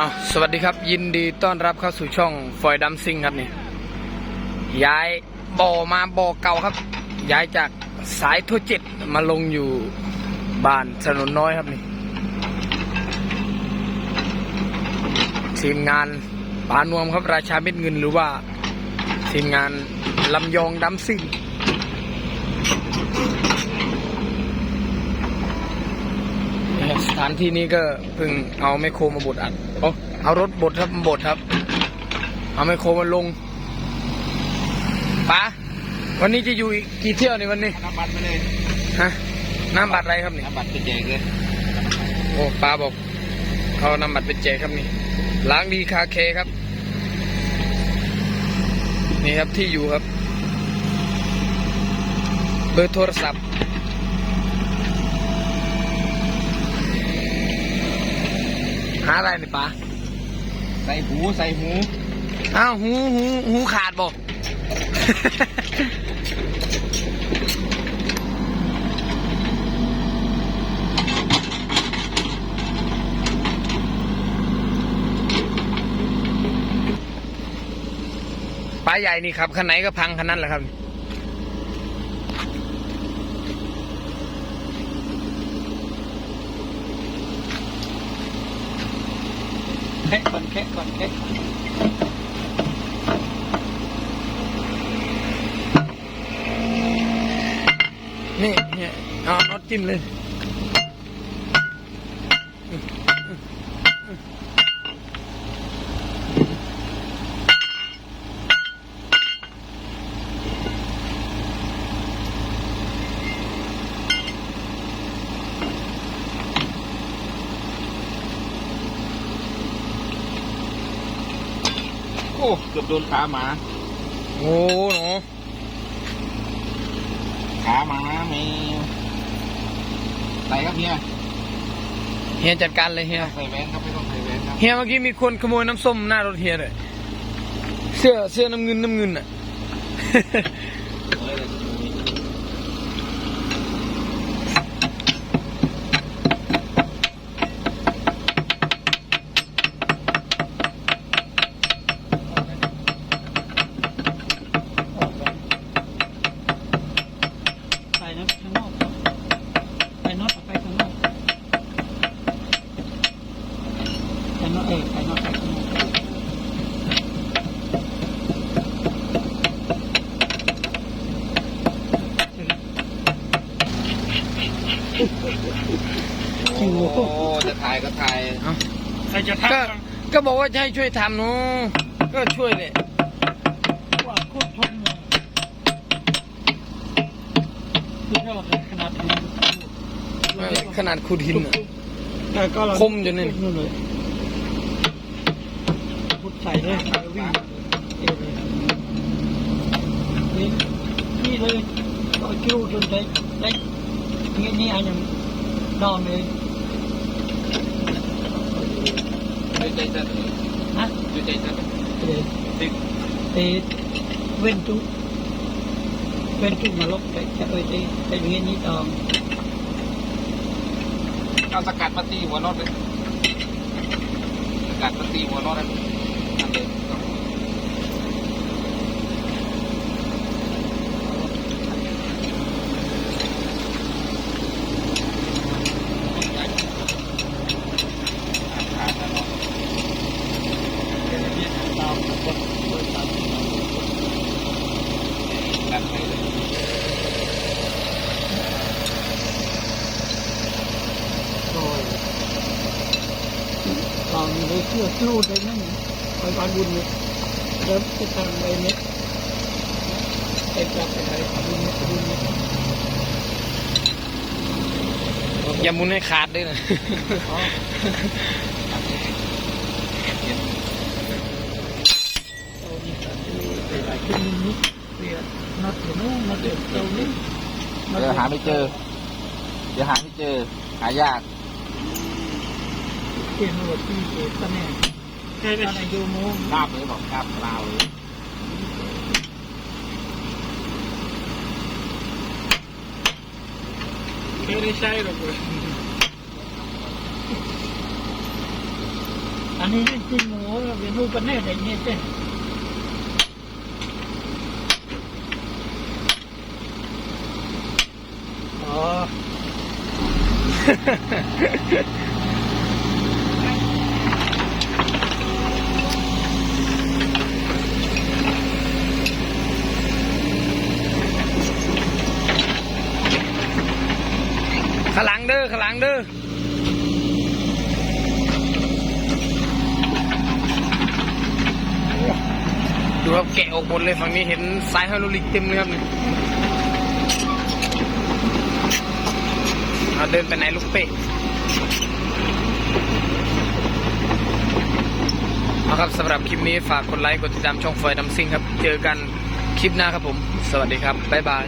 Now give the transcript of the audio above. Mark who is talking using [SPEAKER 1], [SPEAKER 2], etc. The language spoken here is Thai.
[SPEAKER 1] อ้าวสวัสดีครับ ยินดีต้อนรับเข้าสู่ช่องฟอยดัมซิงครับนี่ย้ายบ่อมาบ่อเก่าครับ ย้ายจากสายโทเจ็ดมาลงอยู่บ้านถนนน้อยครับนี่ทีมงานปานวมครับราชาเม็ดเงินหรือว่า ทีมงานลำยองดัมซิงนะครับ สถานที่นี้ก็เพิ่งเอาไมคโครมาบดอัดโอ้เอารถบดครับมาบดครับ เอาไมคโครมาลงป๋าวันนี้จะอยู่อีกกี่เที่ยวในวันนี้
[SPEAKER 2] น้ำบัตรไปเลย
[SPEAKER 1] ฮะน้ำบัตรอะไรครับนี่
[SPEAKER 2] น้ำบัตรไปแจกเลย
[SPEAKER 1] โอ้ป้าบอกเขานำบัตรไปแจกครับนี่ล้างดีคาเคครับ นี่ครับที่อยู่ครับ เบอร์โทรศัพท์ หา อะไรนี่ป้า
[SPEAKER 2] ใส่หูใส่หู
[SPEAKER 1] อ้าวหูหูหูขาดบอกป้าใหญ่นี่ครับคันไหนก็พังคันนั้นแหละครับ
[SPEAKER 2] แคะก่อนแคะก่อนแคะ
[SPEAKER 1] นี่เนี่ยเอาน็อตจิ้มเลย
[SPEAKER 2] โอ้เกือบโดนขาหมา
[SPEAKER 1] โอ้หนู
[SPEAKER 2] ขาหมาแมวใส่ครับเฮีย
[SPEAKER 1] เฮียจัดการเลยเฮีย
[SPEAKER 2] ใส่แหวนครับไม่ต้องใส่แหวนครับ
[SPEAKER 1] เฮียเมื่อกี้มีคนขโมยน้ำส้มหน้ารถเฮียเลยเสื้อเสื้อน้ำเงินน้ำเงินอะ
[SPEAKER 3] โอ้โห
[SPEAKER 2] โอ้จะถ่ายก็ถ่าย
[SPEAKER 3] ใครจะ
[SPEAKER 1] ก็
[SPEAKER 3] ทัก
[SPEAKER 1] ก็บอกว่าจะให้ช่วยทำหนูก็ช่วยเลย
[SPEAKER 3] ว่าโคตรทนเลยคือถ้าเราขนาดนี้
[SPEAKER 1] เออขนาดขูดหินอะ
[SPEAKER 3] แต่ก็เรา
[SPEAKER 1] คมจนนี่
[SPEAKER 3] นู่นเลยพุดใส่เลยใส่วิ่งเอวเลยนี่นี่เลยก็คิ้วจนได้ได้นี่นี่อันยังนอนเลย
[SPEAKER 2] จสั่น
[SPEAKER 3] ฮะ
[SPEAKER 2] ดูใจสั่น
[SPEAKER 3] เออ
[SPEAKER 2] ติ๊ก
[SPEAKER 3] เออเว้นจุเว้นจุมาลบไปจะเอ้ยตีแต่อย่างนี้นี่อง
[SPEAKER 2] เอาสกัดมาตีหัวน็อตเลยสกัดมาตีหัวนอตเลยนั่นเลยครับ
[SPEAKER 3] ตามกฎโดยตาม
[SPEAKER 2] ดันไปเลย
[SPEAKER 3] โดยต อนเลยเชื่อสู้ได้นั่นไปวันบุญเนี่ยเริ่มจะทำอะไปเนี่ยไปกลับไปไหนบุญเนี่ยบุญเนี่ย
[SPEAKER 1] อย่ามุนให้ขาดด้วยนะ
[SPEAKER 3] เดี๋ยว
[SPEAKER 2] หาไม่เจอ เดี๋ยวหาไม่เจอ หายาก
[SPEAKER 3] เปลี่ยนมาแบบที่เกิดตะแน่ตอนอายุมง
[SPEAKER 2] กราบเลยบอกกราบเปล่าเลย
[SPEAKER 3] ไม่ได้ใช่หรอกเลยอันนี้จริงหมูเป็นรูปเป็นแน่แต่เนี่ยเต้อ๋อ
[SPEAKER 1] ขางหลังเด้ อขางหลังเด้อดูครับแกะออกหมดเลยฝั่งนี้เห็นสายไฮโดรลิกเต็มเลยครับนี่เอาเดินไปไหนลูกเป๊ะเอาครับสำหรับคลิปนี้ฝากกดไลค์กดติดตามช่องไฟดำซิงครับ เจอกันคลิปหน้าครับผม สวัสดีครับ บ๊ายบาย